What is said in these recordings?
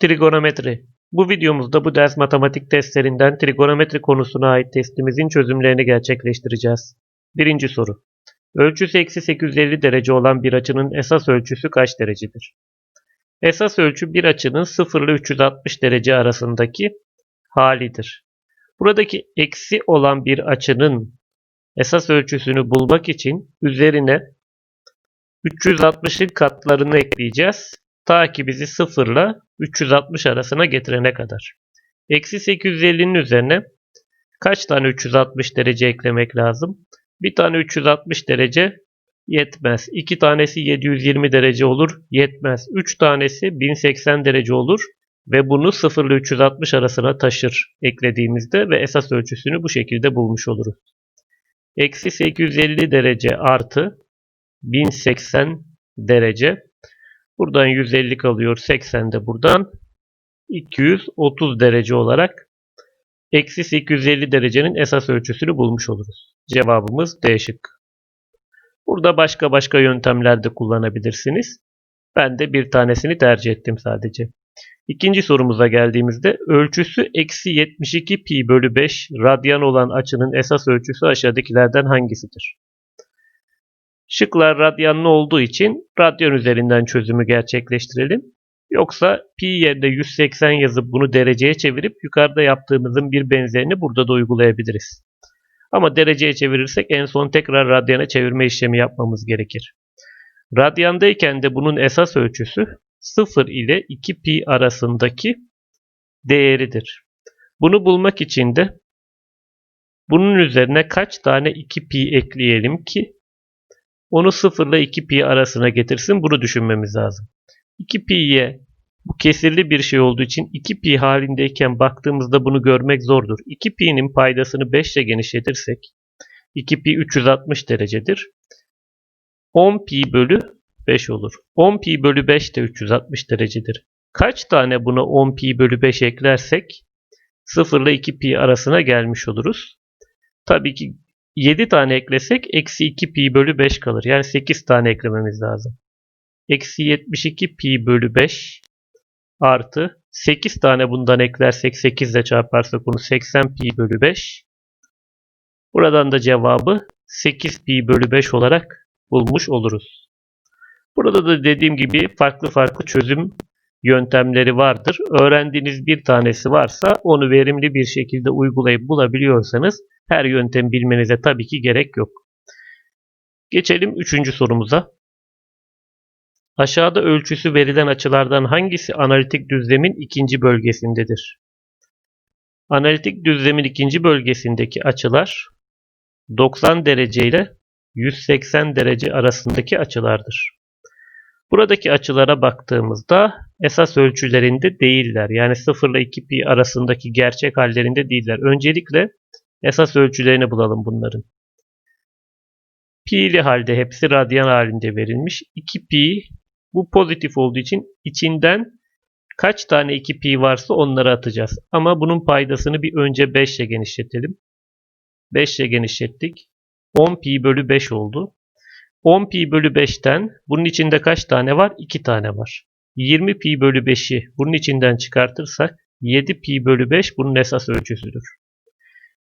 Trigonometri. Bu videomuzda bu ders matematik testlerinden trigonometri konusuna ait testimizin çözümlerini gerçekleştireceğiz. Birinci soru. Ölçüsü eksi 850 derece olan bir açının esas ölçüsü kaç derecedir? Esas ölçü bir açının 0 ile 360 derece arasındaki halidir. Buradaki eksi olan bir açının esas ölçüsünü bulmak için üzerine 360'ın katlarını ekleyeceğiz. Ta ki bizi 0 ile 360 arasına getirene kadar. Eksi 850'nin üzerine kaç tane 360 derece eklemek lazım? Bir tane 360 derece yetmez. İki tanesi 720 derece olur yetmez. Üç tanesi 1080 derece olur ve bunu 0 ile 360 arasına taşır eklediğimizde ve esas ölçüsünü bu şekilde bulmuş oluruz. Eksi 850 derece artı 1080 derece. Buradan 150 kalıyor. 80 de buradan. 230 derece olarak eksi 850 derecenin esas ölçüsünü bulmuş oluruz. Cevabımız D şıkkı. Burada başka başka yöntemler de kullanabilirsiniz. Ben de bir tanesini tercih ettim sadece. İkinci sorumuza geldiğimizde ölçüsü eksi 72 pi bölü 5 radyan olan açının esas ölçüsü aşağıdakilerden hangisidir? Şıklar radyanlı olduğu için radyan üzerinden çözümü gerçekleştirelim. Yoksa pi yerine 180 yazıp bunu dereceye çevirip yukarıda yaptığımızın bir benzerini burada da uygulayabiliriz. Ama dereceye çevirirsek en son tekrar radyana çevirme işlemi yapmamız gerekir. Radyandayken de bunun esas ölçüsü 0 ile 2 pi arasındaki değeridir. Bunu bulmak için de bunun üzerine kaç tane 2 pi ekleyelim ki onu 0 ile 2 pi arasına getirsin. Bunu düşünmemiz lazım. 2 pi'ye bu kesirli bir şey olduğu için 2 pi halindeyken baktığımızda bunu görmek zordur. 2 pi'nin paydasını 5 ile genişletirsek 2 pi 360 derecedir. 10 pi bölü 5 olur. 10 pi bölü 5 de 360 derecedir. Kaç tane buna 10 pi bölü 5 eklersek 0 ile 2 pi arasına gelmiş oluruz. Tabii ki 7 tane eklesek eksi 2 pi bölü 5 kalır. Yani 8 tane eklememiz lazım. Eksi 72 pi bölü 5 artı 8 tane bundan eklersek 8 ile çarparsak onu 80 pi bölü 5. Buradan da cevabı 8 pi bölü 5 olarak bulmuş oluruz. Burada da dediğim gibi farklı farklı çözüm yöntemleri vardır. Öğrendiğiniz bir tanesi varsa onu verimli bir şekilde uygulayıp bulabiliyorsanız her yöntem bilmenize tabii ki gerek yok. Geçelim üçüncü sorumuza. Aşağıda ölçüsü verilen açılardan hangisi analitik düzlemin ikinci bölgesindedir? Analitik düzlemin ikinci bölgesindeki açılar 90 derece ile 180 derece arasındaki açılardır. Buradaki açılara baktığımızda esas ölçülerinde değiller. Yani 0 ile 2 pi arasındaki gerçek hallerinde değiller. Öncelikle esas ölçülerini bulalım bunların. Pi'li halde hepsi radyan halinde verilmiş. 2 pi bu pozitif olduğu için içinden kaç tane 2 pi varsa onları atacağız. Ama bunun paydasını bir önce 5 ile genişletelim. 5 ile genişlettik. 10 pi bölü 5 oldu. 10 pi bölü 5'ten bunun içinde kaç tane var? 2 tane var. 20 pi bölü 5'i bunun içinden çıkartırsak 7 pi bölü 5 bunun esas ölçüsüdür.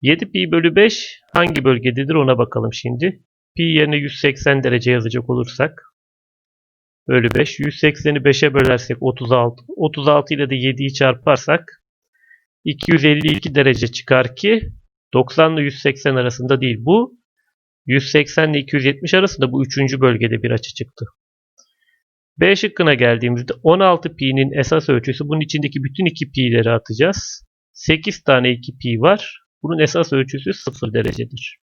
7 pi bölü 5 hangi bölgededir ona bakalım şimdi. Pi yerine 180 derece yazacak olursak bölü 5. 180'i 5'e bölersek 36. 36 ile de 7'yi çarparsak 252 derece çıkar ki 90 ile 180 arasında değil. Bu 180 ile 270 arasında bu üçüncü bölgede bir açı çıktı. B şıkkına geldiğimizde 16 pi'nin esas ölçüsü bunun içindeki bütün 2 pi'leri atacağız. 8 tane 2 pi var. Bunun esas ölçüsü 0 derecedir.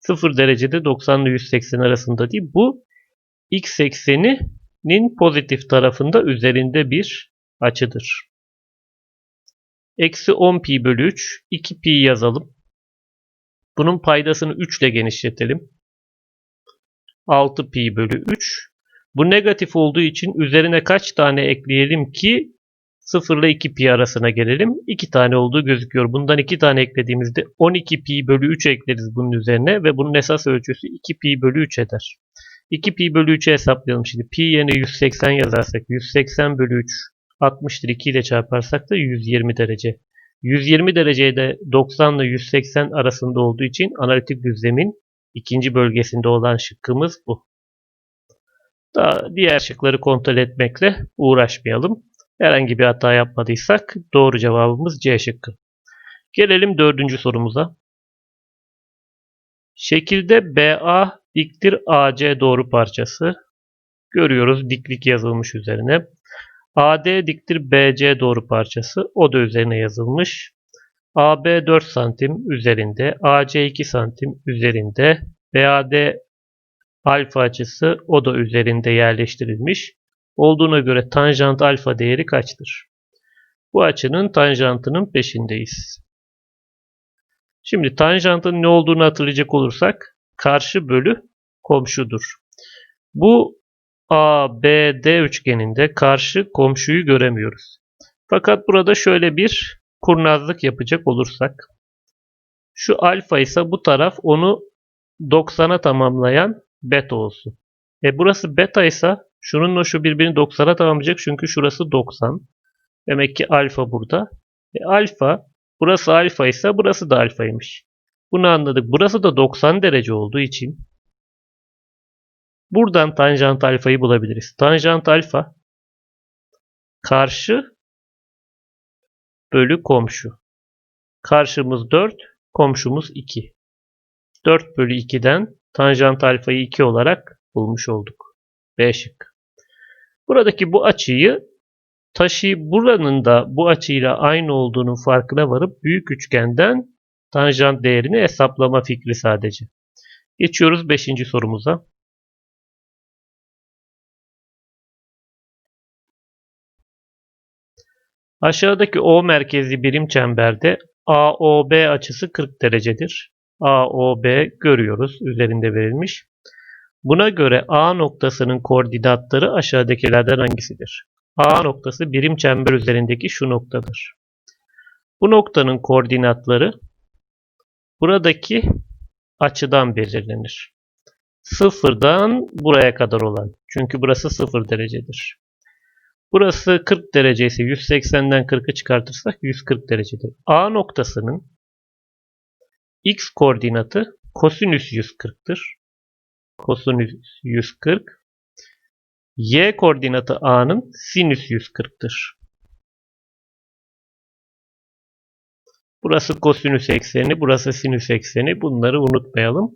0 derecede 90 ile 180 arasında değil. Bu x ekseninin pozitif tarafında üzerinde bir açıdır. Eksi 10 pi bölü 3. 2 pi yazalım. Bunun paydasını 3 ile genişletelim. 6 pi bölü 3. Bu negatif olduğu için üzerine kaç tane ekleyelim ki 0 ile 2 pi arasına gelelim. 2 tane olduğu gözüküyor. Bundan 2 tane eklediğimizde 12 pi bölü 3 ekleriz bunun üzerine ve bunun esas ölçüsü 2 pi bölü 3 eder. 2 pi bölü 3'ü hesaplayalım şimdi. Pi yerine 180 yazarsak 180 bölü 3 60'tır 2 ile çarparsak da 120 derece. 120 derecede 90 ile 180 arasında olduğu için analitik düzlemin ikinci bölgesinde olan şıkkımız bu. Daha diğer şıkları kontrol etmekle uğraşmayalım. Herhangi bir hata yapmadıysak doğru cevabımız C şıkkı. Gelelim dördüncü sorumuza. Şekilde BA diktir AC doğru parçası. Görüyoruz diklik yazılmış üzerine. AD diktir BC doğru parçası. O da üzerine yazılmış. AB 4 santim üzerinde. AC 2 santim üzerinde. BAD alfa açısı o da üzerinde yerleştirilmiş. Olduğuna göre tanjant alfa değeri kaçtır? Bu açının tanjantının peşindeyiz. Şimdi tanjantın ne olduğunu hatırlayacak olursak karşı bölü komşudur. Bu ABD üçgeninde karşı komşuyu göremiyoruz. Fakat burada şöyle bir kurnazlık yapacak olursak şu alfa ise bu taraf onu 90'a tamamlayan beta olsun. E burası beta ise şununla şu birbirini 90'a tamamlayacak çünkü şurası 90. Demek ki alfa burada. E alfa burası alfa ise burası da alfaymış. Bunu anladık. Burası da 90 derece olduğu için buradan tanjant alfayı bulabiliriz. Tanjant alfa karşı bölü komşu. Karşımız 4, komşumuz 2. 4 bölü 2'den tanjant alfayı 2 olarak bulmuş olduk. B şık. Buradaki bu açıyı taşı buranın da bu açıyla aynı olduğunun farkına varıp büyük üçgenden tanjant değerini hesaplama fikri sadece. Geçiyoruz 5. sorumuza. Aşağıdaki O merkezli birim çemberde AOB açısı 40 derecedir. AOB görüyoruz üzerinde verilmiş. Buna göre A noktasının koordinatları aşağıdakilerden hangisidir? A noktası birim çember üzerindeki şu noktadır. Bu noktanın koordinatları buradaki açıdan belirlenir. Sıfırdan buraya kadar olan. Çünkü burası sıfır derecedir. Burası 40 derece ise 180'den 40'ı çıkartırsak 140 derecedir. A noktasının x koordinatı kosinüs 140'tır. Kosinüs 140. Y koordinatı A'nın sinüs 140'tır. Burası kosinüs ekseni, burası sinüs ekseni. Bunları unutmayalım.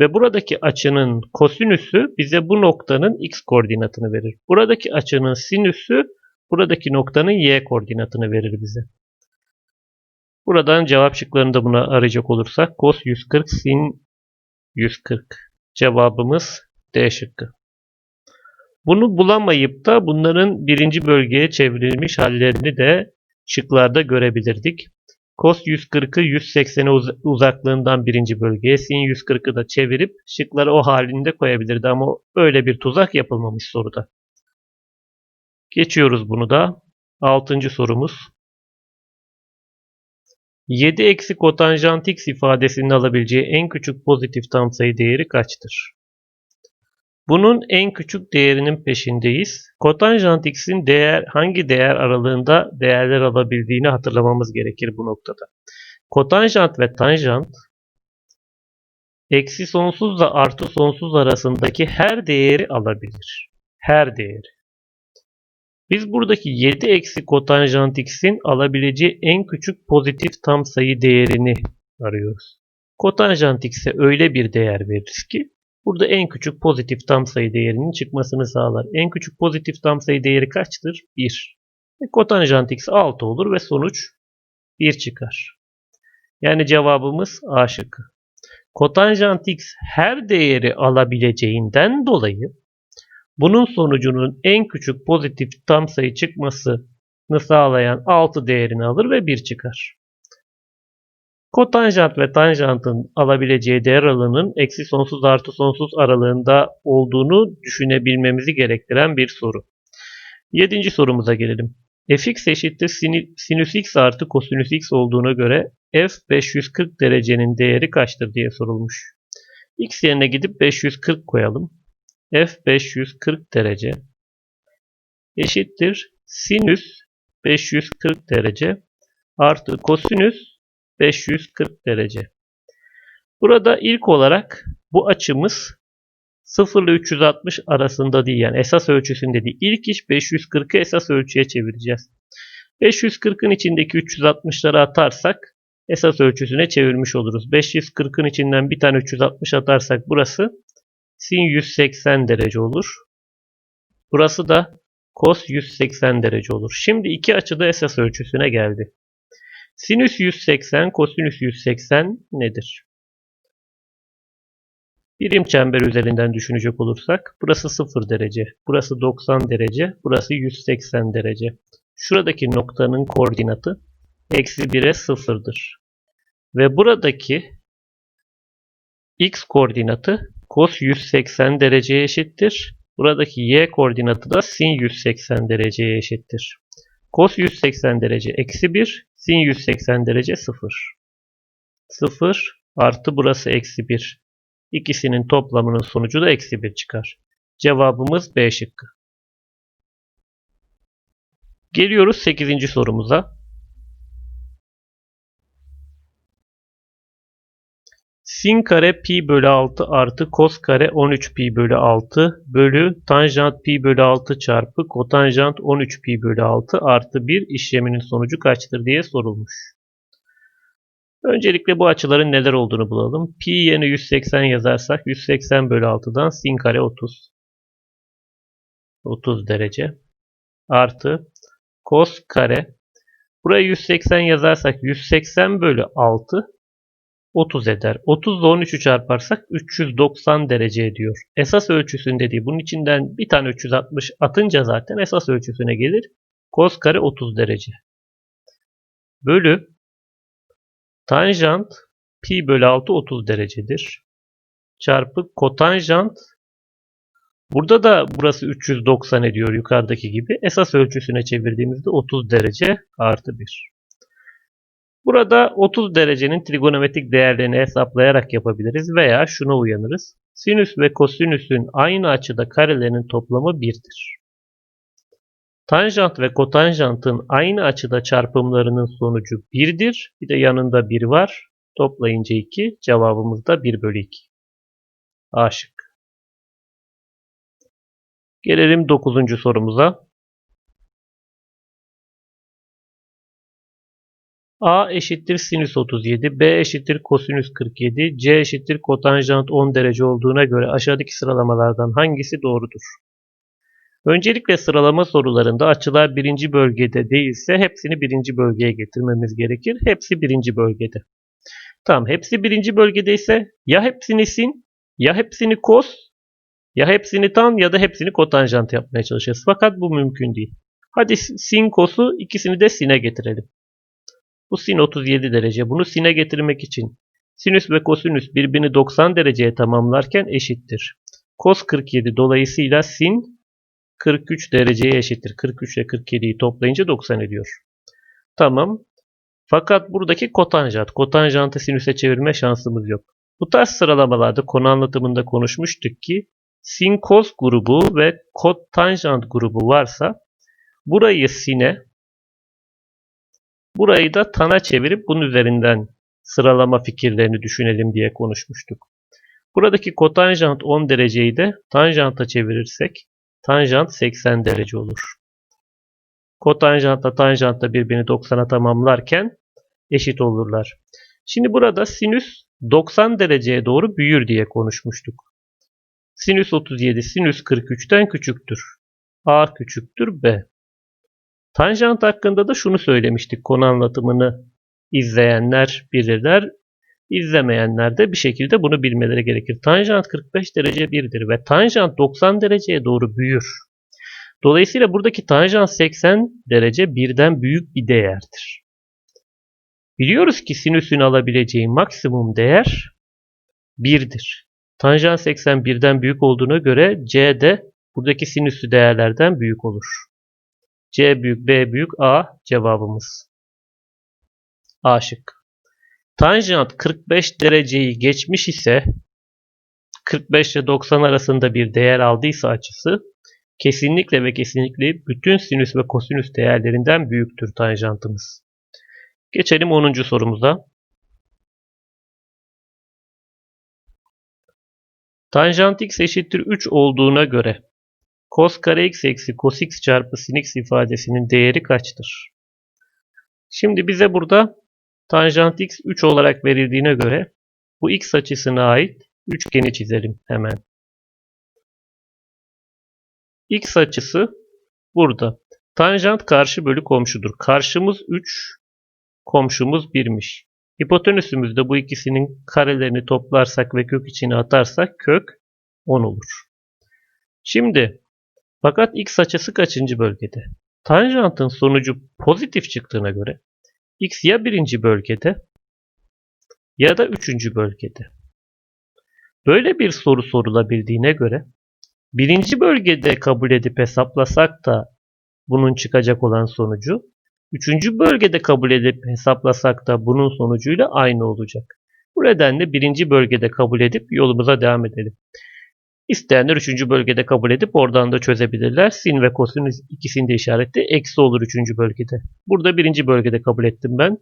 Ve buradaki açının kosinüsü bize bu noktanın x koordinatını verir. Buradaki açının sinüsü buradaki noktanın y koordinatını verir bize. Buradan cevap şıklarını da buna arayacak olursak cos 140 sin 140. Cevabımız D şıkkı. Bunu bulamayıp da bunların birinci bölgeye çevrilmiş hallerini de şıklarda görebilirdik. Cos 140'ı 180'e uz uzaklığından birinci bölgeye, sin 140'ı da çevirip şıkları o halinde koyabilirdi ama öyle bir tuzak yapılmamış soruda. Geçiyoruz bunu da. Altıncı sorumuz. 7 eksi kotanjant x ifadesinin alabileceği en küçük pozitif tam sayı değeri kaçtır? Bunun en küçük değerinin peşindeyiz. Kotanjant x'in değer hangi değer aralığında değerler alabildiğini hatırlamamız gerekir bu noktada. Kotanjant ve tanjant eksi sonsuzla artı sonsuz arasındaki her değeri alabilir. Her değeri. Biz buradaki 7 eksi kotanjant x'in alabileceği en küçük pozitif tam sayı değerini arıyoruz. Kotanjant x'e öyle bir değer veririz ki burada en küçük pozitif tam sayı değerinin çıkmasını sağlar. En küçük pozitif tam sayı değeri kaçtır? 1. E, kotanjant x 6 olur ve sonuç 1 çıkar. Yani cevabımız A şıkkı. Kotanjant x her değeri alabileceğinden dolayı bunun sonucunun en küçük pozitif tam sayı çıkmasını sağlayan 6 değerini alır ve 1 çıkar. Kotanjant ve tanjantın alabileceği değer aralığının eksi sonsuz artı sonsuz aralığında olduğunu düşünebilmemizi gerektiren bir soru. Yedinci sorumuza gelelim. fx eşittir sinüs x artı kosinüs x olduğuna göre f 540 derecenin değeri kaçtır diye sorulmuş. x yerine gidip 540 koyalım f 540 derece eşittir sinüs 540 derece artı kosinüs 540 derece. Burada ilk olarak bu açımız 0 ile 360 arasında değil yani esas ölçüsünde değil. İlk iş 540'ı esas ölçüye çevireceğiz. 540'ın içindeki 360'ları atarsak esas ölçüsüne çevirmiş oluruz. 540'ın içinden bir tane 360 atarsak burası sin 180 derece olur. Burası da cos 180 derece olur. Şimdi iki açıda esas ölçüsüne geldi. Sinüs 180, kosinüs 180 nedir? Birim çember üzerinden düşünecek olursak burası 0 derece, burası 90 derece, burası 180 derece. Şuradaki noktanın koordinatı eksi 1'e 0'dır. Ve buradaki x koordinatı cos 180 dereceye eşittir. Buradaki y koordinatı da sin 180 dereceye eşittir. Cos 180 derece eksi 1, sin 180 derece 0. 0 artı burası eksi 1. İkisinin toplamının sonucu da eksi 1 çıkar. Cevabımız B şıkkı. Geliyoruz 8. sorumuza. Sin kare pi bölü 6 artı kos kare 13 pi bölü 6 bölü tanjant pi bölü 6 çarpı kotanjant 13 pi bölü 6 artı 1 işleminin sonucu kaçtır diye sorulmuş. Öncelikle bu açıların neler olduğunu bulalım. Pi yerine 180 yazarsak 180 bölü 6'dan sin kare 30. 30 derece. Artı kos kare. Buraya 180 yazarsak 180 bölü 6 30 eder. 30 ile 13'ü çarparsak 390 derece ediyor. Esas ölçüsünde dediği bunun içinden bir tane 360 atınca zaten esas ölçüsüne gelir. Kos kare 30 derece. Bölü tanjant pi bölü 6 30 derecedir. Çarpı kotanjant Burada da burası 390 ediyor yukarıdaki gibi. Esas ölçüsüne çevirdiğimizde 30 derece artı 1. Burada 30 derecenin trigonometrik değerlerini hesaplayarak yapabiliriz veya şuna uyanırız. Sinüs ve kosinüsün aynı açıda karelerinin toplamı 1'dir. Tanjant ve kotanjantın aynı açıda çarpımlarının sonucu 1'dir. Bir de yanında 1 var. Toplayınca 2. Cevabımız da 1 bölü 2. A şık. Gelelim 9. sorumuza. A eşittir sinüs 37, B eşittir kosinüs 47, C eşittir kotanjant 10 derece olduğuna göre aşağıdaki sıralamalardan hangisi doğrudur? Öncelikle sıralama sorularında açılar birinci bölgede değilse hepsini birinci bölgeye getirmemiz gerekir. Hepsi birinci bölgede. Tamam hepsi birinci bölgedeyse ya hepsini sin ya hepsini kos ya hepsini tan ya da hepsini kotanjant yapmaya çalışacağız. Fakat bu mümkün değil. Hadi sin kosu ikisini de sine getirelim. Bu sin 37 derece. Bunu sine getirmek için sinüs ve kosinüs birbirini 90 dereceye tamamlarken eşittir. Kos 47 dolayısıyla sin 43 dereceye eşittir. 43 ile 47'yi toplayınca 90 ediyor. Tamam. Fakat buradaki kotanjant. Kotanjantı sinüse çevirme şansımız yok. Bu tarz sıralamalarda konu anlatımında konuşmuştuk ki sin kos grubu ve kotanjant grubu varsa burayı sine Burayı da tana çevirip bunun üzerinden sıralama fikirlerini düşünelim diye konuşmuştuk. Buradaki kotanjant 10 dereceyi de tanjanta çevirirsek tanjant 80 derece olur. Kotanjantla tanjantla birbirini 90'a tamamlarken eşit olurlar. Şimdi burada sinüs 90 dereceye doğru büyür diye konuşmuştuk. Sinüs 37 sinüs 43'ten küçüktür. A küçüktür B. Tanjant hakkında da şunu söylemiştik. Konu anlatımını izleyenler bilirler. İzlemeyenler de bir şekilde bunu bilmeleri gerekir. Tanjant 45 derece 1'dir ve tanjant 90 dereceye doğru büyür. Dolayısıyla buradaki tanjant 80 derece birden büyük bir değerdir. Biliyoruz ki sinüsün alabileceği maksimum değer 1'dir. Tanjant 80 birden büyük olduğuna göre C de buradaki sinüsü değerlerden büyük olur. C büyük, B büyük, A cevabımız. A şık. Tanjant 45 dereceyi geçmiş ise 45 ile 90 arasında bir değer aldıysa açısı kesinlikle ve kesinlikle bütün sinüs ve kosinüs değerlerinden büyüktür tanjantımız. Geçelim 10. sorumuza. Tanjant x eşittir 3 olduğuna göre cos kare x eksi cos x çarpı sin x ifadesinin değeri kaçtır? Şimdi bize burada tanjant x 3 olarak verildiğine göre bu x açısına ait üçgeni çizelim hemen. X açısı burada. Tanjant karşı bölü komşudur. Karşımız 3, komşumuz 1'miş. Hipotenüsümüzde bu ikisinin karelerini toplarsak ve kök içine atarsak kök 10 olur. Şimdi fakat x açısı kaçıncı bölgede? Tanjantın sonucu pozitif çıktığına göre x ya birinci bölgede ya da üçüncü bölgede. Böyle bir soru sorulabildiğine göre birinci bölgede kabul edip hesaplasak da bunun çıkacak olan sonucu üçüncü bölgede kabul edip hesaplasak da bunun sonucuyla aynı olacak. Bu nedenle birinci bölgede kabul edip yolumuza devam edelim. İsteyenler üçüncü bölgede kabul edip oradan da çözebilirler. Sin ve kosinüs ikisinde işareti eksi olur üçüncü bölgede. Burada birinci bölgede kabul ettim ben.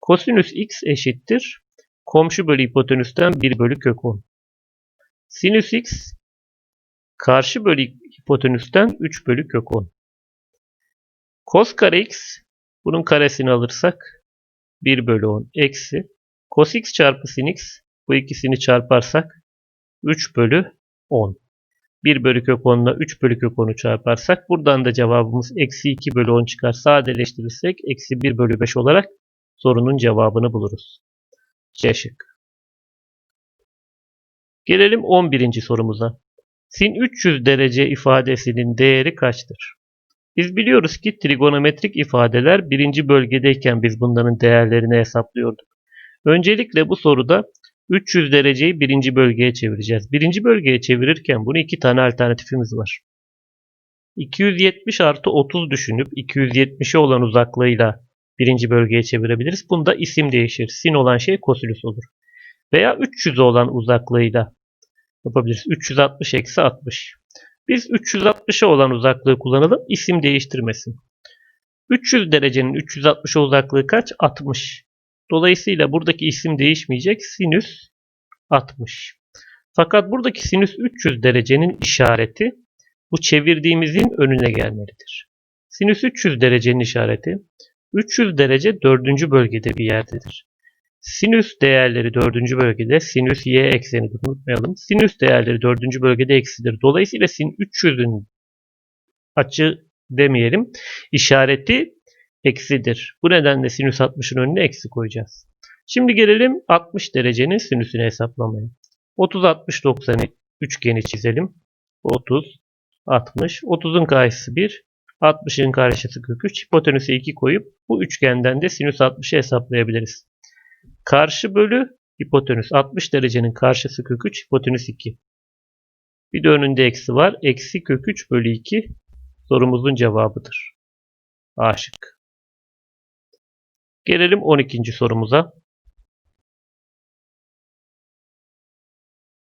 Kosinüs x eşittir. Komşu bölü hipotenüsten 1 bölü kök 10. Sinüs x karşı bölü hipotenüsten 3 bölü kök 10. Kos kare x bunun karesini alırsak 1 bölü 10 eksi cos x çarpı sin x bu ikisini çarparsak 3 bölü 10. 1 bölü kök 10 ile 3 bölü kök 10'u çarparsak buradan da cevabımız eksi 2 bölü 10 çıkar. Sadeleştirirsek eksi 1 bölü 5 olarak sorunun cevabını buluruz. C şık. Gelelim 11. sorumuza. Sin 300 derece ifadesinin değeri kaçtır? Biz biliyoruz ki trigonometrik ifadeler birinci bölgedeyken biz bunların değerlerini hesaplıyorduk. Öncelikle bu soruda 300 dereceyi birinci bölgeye çevireceğiz. Birinci bölgeye çevirirken bunun iki tane alternatifimiz var. 270 artı 30 düşünüp 270'e olan uzaklığıyla birinci bölgeye çevirebiliriz. Bunda isim değişir. Sin olan şey kosinüs olur. Veya 300 olan uzaklığıyla yapabiliriz. 360 eksi 60. Biz 360'a olan uzaklığı kullanalım. İsim değiştirmesin. 300 derecenin 360'a uzaklığı kaç? 60. Dolayısıyla buradaki isim değişmeyecek. Sinüs 60. Fakat buradaki sinüs 300 derecenin işareti bu çevirdiğimizin önüne gelmelidir. Sinüs 300 derecenin işareti 300 derece 4. bölgede bir yerdedir. Sinüs değerleri 4. bölgede sinüs y ekseni unutmayalım. Sinüs değerleri 4. bölgede eksidir. Dolayısıyla sin 300'ün açı demeyelim işareti eksidir. Bu nedenle sinüs 60'ın önüne eksi koyacağız. Şimdi gelelim 60 derecenin sinüsünü hesaplamaya. 30 60 90 üçgeni çizelim. 30 60 30'un karşısı 1 60'ın karşısı kök 3 hipotenüse 2 koyup bu üçgenden de sinüs 60'ı hesaplayabiliriz. Karşı bölü hipotenüs 60 derecenin karşısı kök 3 hipotenüs 2. Bir de önünde eksi var. Eksi kök 3 bölü 2 sorumuzun cevabıdır. A şık. Gelelim 12. sorumuza.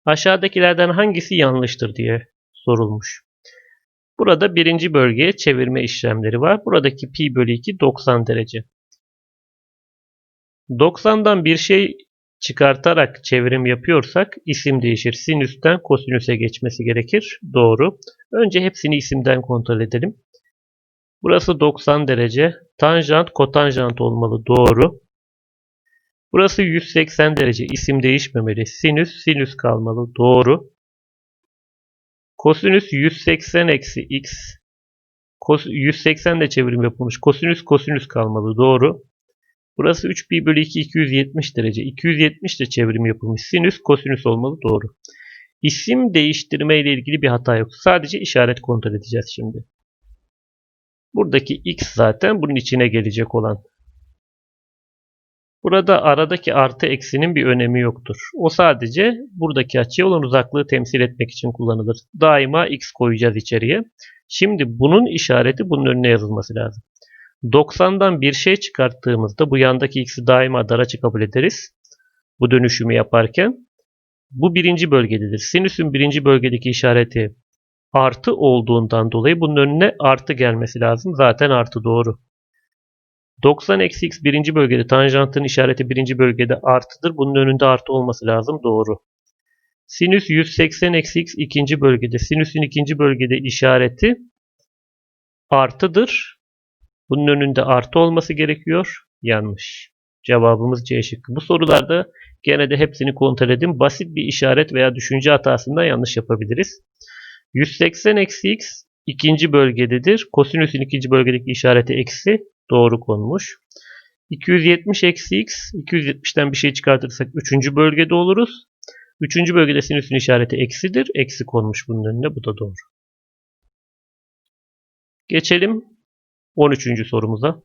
Aşağıdakilerden hangisi yanlıştır diye sorulmuş. Burada birinci bölgeye çevirme işlemleri var. Buradaki pi bölü 2 90 derece. 90'dan bir şey çıkartarak çevrim yapıyorsak isim değişir. Sinüsten kosinüse geçmesi gerekir. Doğru. Önce hepsini isimden kontrol edelim. Burası 90 derece. Tanjant kotanjant olmalı. Doğru. Burası 180 derece. İsim değişmemeli. Sinüs sinüs kalmalı. Doğru. Kosinüs 180 eksi x. 180 de çevrim yapılmış. Kosinüs kosinüs kalmalı. Doğru. Burası 3 pi bölü 2 270 derece. 270 de çevrim yapılmış. Sinüs kosinüs olmalı. Doğru. İsim değiştirme ile ilgili bir hata yok. Sadece işaret kontrol edeceğiz şimdi. Buradaki x zaten bunun içine gelecek olan. Burada aradaki artı eksinin bir önemi yoktur. O sadece buradaki açıya olan uzaklığı temsil etmek için kullanılır. Daima x koyacağız içeriye. Şimdi bunun işareti bunun önüne yazılması lazım. 90'dan bir şey çıkarttığımızda bu yandaki x'i daima dar açı kabul ederiz. Bu dönüşümü yaparken. Bu birinci bölgededir. Sinüsün birinci bölgedeki işareti artı olduğundan dolayı bunun önüne artı gelmesi lazım. Zaten artı doğru. 90 eksi x birinci bölgede tanjantın işareti birinci bölgede artıdır. Bunun önünde artı olması lazım. Doğru. Sinüs 180 eksi x ikinci bölgede. Sinüsün ikinci bölgede işareti artıdır. Bunun önünde artı olması gerekiyor. Yanlış. Cevabımız C şıkkı. Bu sorularda gene de hepsini kontrol edin. Basit bir işaret veya düşünce hatasından yanlış yapabiliriz. 180 eksi x ikinci bölgededir. Kosinüsün ikinci bölgedeki işareti eksi. Doğru konmuş. 270 eksi x. 270'ten bir şey çıkartırsak üçüncü bölgede oluruz. Üçüncü bölgede sinüsün işareti eksidir. Eksi konmuş bunun önüne. Bu da doğru. Geçelim 13. sorumuza.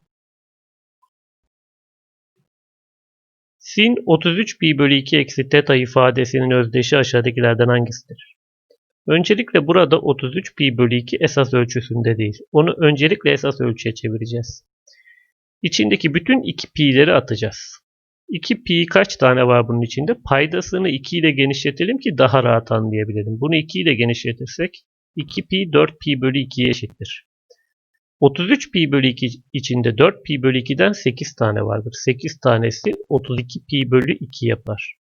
Sin 33 pi bölü 2 eksi teta ifadesinin özdeşi aşağıdakilerden hangisidir? Öncelikle burada 33 pi bölü 2 esas ölçüsünde değil. Onu öncelikle esas ölçüye çevireceğiz. İçindeki bütün 2 pi'leri atacağız. 2 pi kaç tane var bunun içinde? Paydasını 2 ile genişletelim ki daha rahat anlayabilelim. Bunu 2 ile genişletirsek 2 pi 4 pi bölü 2'ye eşittir. 33 pi bölü 2 içinde 4 pi bölü 2'den 8 tane vardır. 8 tanesi 32 pi bölü 2 yapar.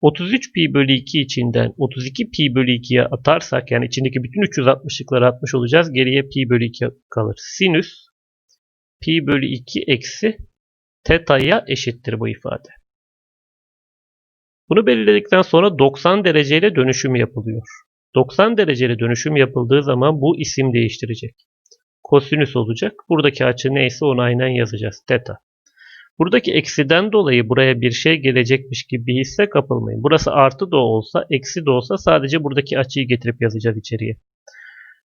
33 pi bölü 2 içinden 32 pi bölü 2'ye atarsak yani içindeki bütün 360'lıkları atmış olacağız. Geriye pi bölü 2 kalır. Sinüs pi bölü 2 eksi teta'ya eşittir bu ifade. Bunu belirledikten sonra 90 dereceyle dönüşüm yapılıyor. 90 dereceyle dönüşüm yapıldığı zaman bu isim değiştirecek. Kosinüs olacak. Buradaki açı neyse onu aynen yazacağız. Teta. Buradaki eksiden dolayı buraya bir şey gelecekmiş gibi hisse kapılmayın. Burası artı da olsa, eksi de olsa sadece buradaki açıyı getirip yazacağız içeriye.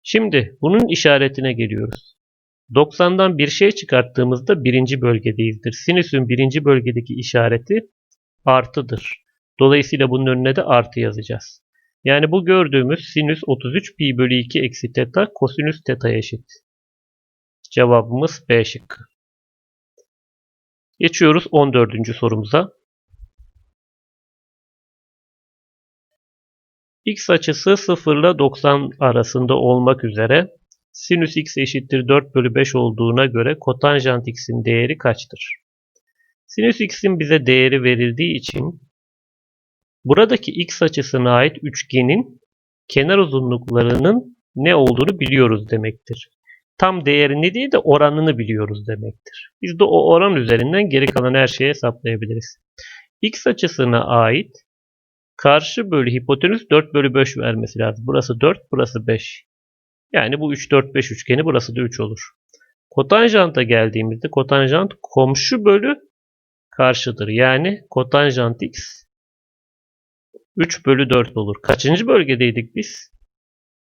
Şimdi bunun işaretine geliyoruz. 90'dan bir şey çıkarttığımızda birinci bölgedeyizdir. Sinüsün birinci bölgedeki işareti artıdır. Dolayısıyla bunun önüne de artı yazacağız. Yani bu gördüğümüz sinüs 33 pi bölü 2 eksi teta kosinüs teta'ya eşit. Cevabımız B şıkkı. Geçiyoruz 14. sorumuza. X açısı 0 ile 90 arasında olmak üzere sinüs x eşittir 4 bölü 5 olduğuna göre kotanjant x'in değeri kaçtır? Sinüs x'in bize değeri verildiği için buradaki x açısına ait üçgenin kenar uzunluklarının ne olduğunu biliyoruz demektir tam değerini değil de oranını biliyoruz demektir. Biz de o oran üzerinden geri kalan her şeyi hesaplayabiliriz. X açısına ait karşı bölü hipotenüs 4 bölü 5 vermesi lazım. Burası 4, burası 5. Yani bu 3, 4, 5 üçgeni burası da 3 olur. Kotanjanta geldiğimizde kotanjant komşu bölü karşıdır. Yani kotanjant x 3 bölü 4 olur. Kaçıncı bölgedeydik biz?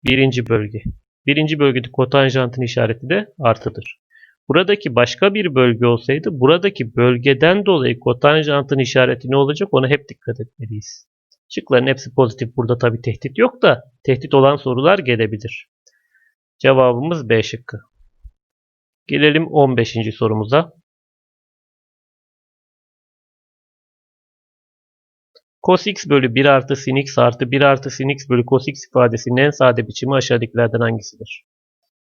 Birinci bölge. Birinci bölgede kotanjantın işareti de artıdır. Buradaki başka bir bölge olsaydı buradaki bölgeden dolayı kotanjantın işareti ne olacak ona hep dikkat etmeliyiz. Şıkların hepsi pozitif. Burada tabi tehdit yok da tehdit olan sorular gelebilir. Cevabımız B şıkkı. Gelelim 15. sorumuza. Cos x bölü 1 artı sin x artı 1 artı sin x bölü cos x ifadesinin en sade biçimi aşağıdakilerden hangisidir?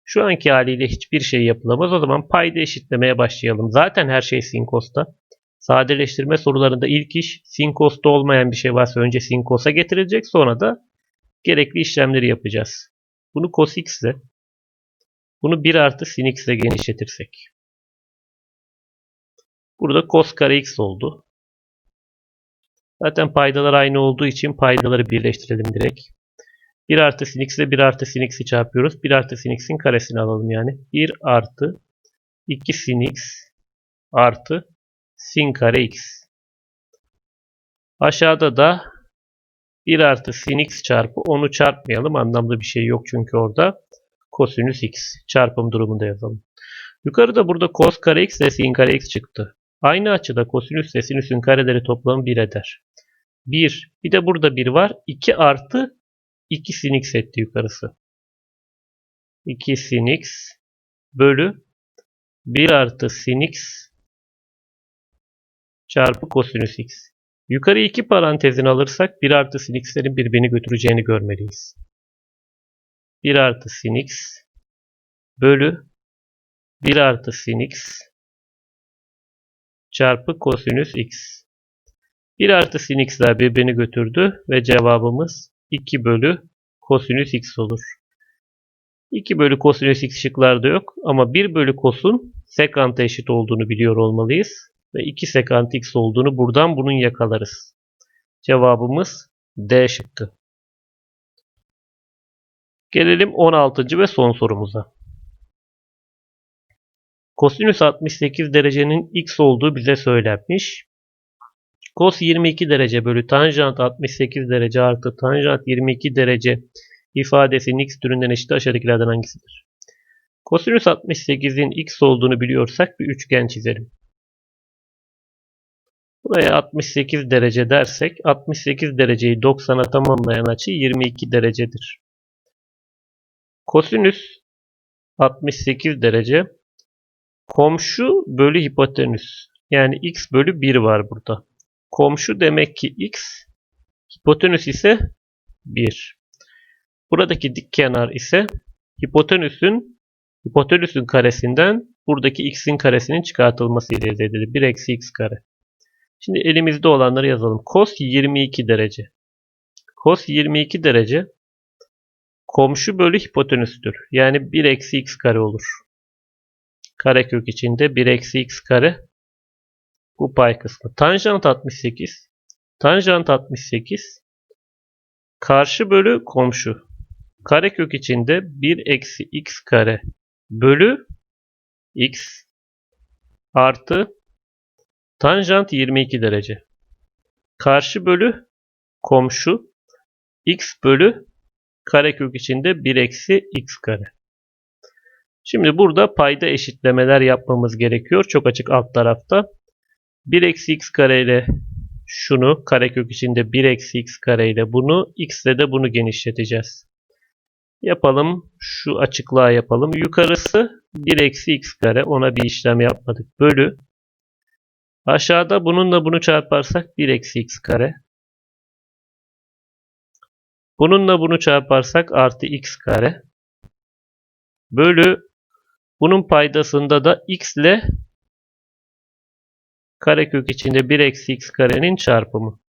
Şu anki haliyle hiçbir şey yapılamaz. O zaman payda eşitlemeye başlayalım. Zaten her şey sin cos'ta. Sadeleştirme sorularında ilk iş sin cos'ta olmayan bir şey varsa önce sin cos'a getirilecek. Sonra da gerekli işlemleri yapacağız. Bunu cos x ile bunu 1 artı sin x ile genişletirsek. Burada cos kare x oldu. Zaten paydalar aynı olduğu için paydaları birleştirelim direkt. 1 artı sin x ile 1 artı sin x'i çarpıyoruz. 1 artı sin x'in karesini alalım yani. 1 artı 2 sin x artı sin kare x. Aşağıda da 1 artı sin x çarpı onu çarpmayalım. Anlamlı bir şey yok çünkü orada. Kosinüs x çarpım durumunda yazalım. Yukarıda burada cos kare x ile sin kare x çıktı. Aynı açıda kosinüs ile sinüsün kareleri toplamı 1 eder. 1. Bir de burada 1 var. 2 artı 2 sin x etti yukarısı. 2 sin x bölü 1 artı sin x çarpı kosinüs x. Yukarı iki parantezini alırsak 1 artı sin x'lerin birbirini götüreceğini görmeliyiz. 1 artı sin x bölü 1 artı sin x çarpı kosinüs x. 1 artı sin x'ler birbirini götürdü ve cevabımız 2 bölü kosinüs x olur. 2 bölü kosinüs x şıklarda yok ama 1 bölü kosun sekanta eşit olduğunu biliyor olmalıyız. Ve 2 sekant x olduğunu buradan bunun yakalarız. Cevabımız D şıkkı. Gelelim 16. ve son sorumuza. Kosinüs 68 derecenin x olduğu bize söylenmiş. Kos 22 derece bölü tanjant 68 derece artı tanjant 22 derece ifadesinin x türünden eşit aşağıdakilerden hangisidir? Kosinüs 68'in x olduğunu biliyorsak bir üçgen çizelim. Buraya 68 derece dersek 68 dereceyi 90'a tamamlayan açı 22 derecedir. Kosinüs 68 derece komşu bölü hipotenüs. Yani x bölü 1 var burada. Komşu demek ki x, hipotenüs ise 1. Buradaki dik kenar ise hipotenüsün hipotenüsün karesinden buradaki x'in karesinin çıkartılması ile elde edilir. 1 eksi x kare. Şimdi elimizde olanları yazalım. Cos 22 derece. Cos 22 derece komşu bölü hipotenüstür. Yani 1 eksi x kare olur. Karekök içinde 1 eksi x kare bu pay kısmı. Tanjant 68. Tanjant 68 karşı bölü komşu. Karekök içinde 1 eksi x kare bölü x artı tanjant 22 derece. Karşı bölü komşu x bölü karekök içinde 1 eksi x kare. Şimdi burada payda eşitlemeler yapmamız gerekiyor. Çok açık alt tarafta. 1 eksi x kare ile şunu karekök içinde 1 eksi x kare ile bunu x ile de bunu genişleteceğiz. Yapalım. Şu açıklığa yapalım. Yukarısı 1 eksi x kare. Ona bir işlem yapmadık. Bölü. Aşağıda bununla bunu çarparsak 1 eksi x kare. Bununla bunu çarparsak artı x kare. Bölü. Bunun paydasında da x ile karekök içinde 1 eksi x karenin çarpımı.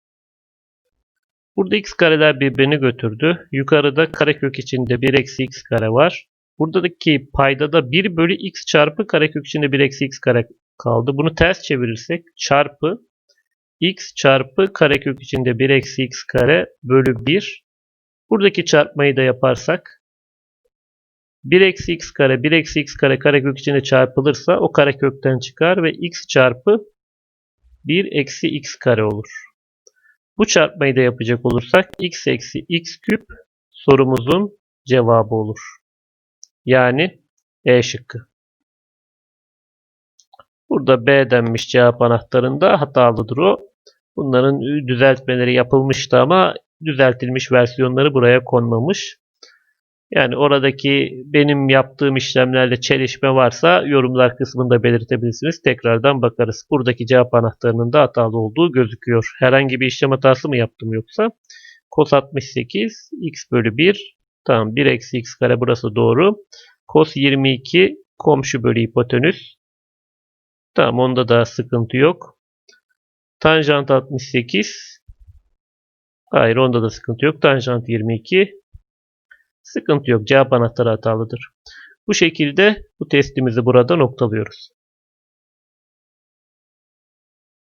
Burada x kareler birbirini götürdü. Yukarıda karekök içinde 1 eksi x kare var. Buradaki paydada 1 bölü x çarpı karekök içinde 1 eksi x kare kaldı. Bunu ters çevirirsek çarpı x çarpı karekök içinde 1 eksi x kare bölü 1. Buradaki çarpmayı da yaparsak 1 eksi x kare 1 eksi x kare karekök içinde çarpılırsa o karekökten çıkar ve x çarpı 1 eksi x kare olur. Bu çarpmayı da yapacak olursak x eksi x küp sorumuzun cevabı olur. Yani E şıkkı. Burada B denmiş cevap anahtarında hatalıdır o. Bunların düzeltmeleri yapılmıştı ama düzeltilmiş versiyonları buraya konmamış. Yani oradaki benim yaptığım işlemlerle çelişme varsa yorumlar kısmında belirtebilirsiniz. Tekrardan bakarız. Buradaki cevap anahtarının da hatalı olduğu gözüküyor. Herhangi bir işlem hatası mı yaptım yoksa? Cos 68 x bölü 1. Tamam 1 eksi x kare burası doğru. Cos 22 komşu bölü hipotenüs. Tamam onda da sıkıntı yok. Tanjant 68. Hayır onda da sıkıntı yok. Tanjant 22. Sıkıntı yok. Cevap anahtarı hatalıdır. Bu şekilde bu testimizi burada noktalıyoruz.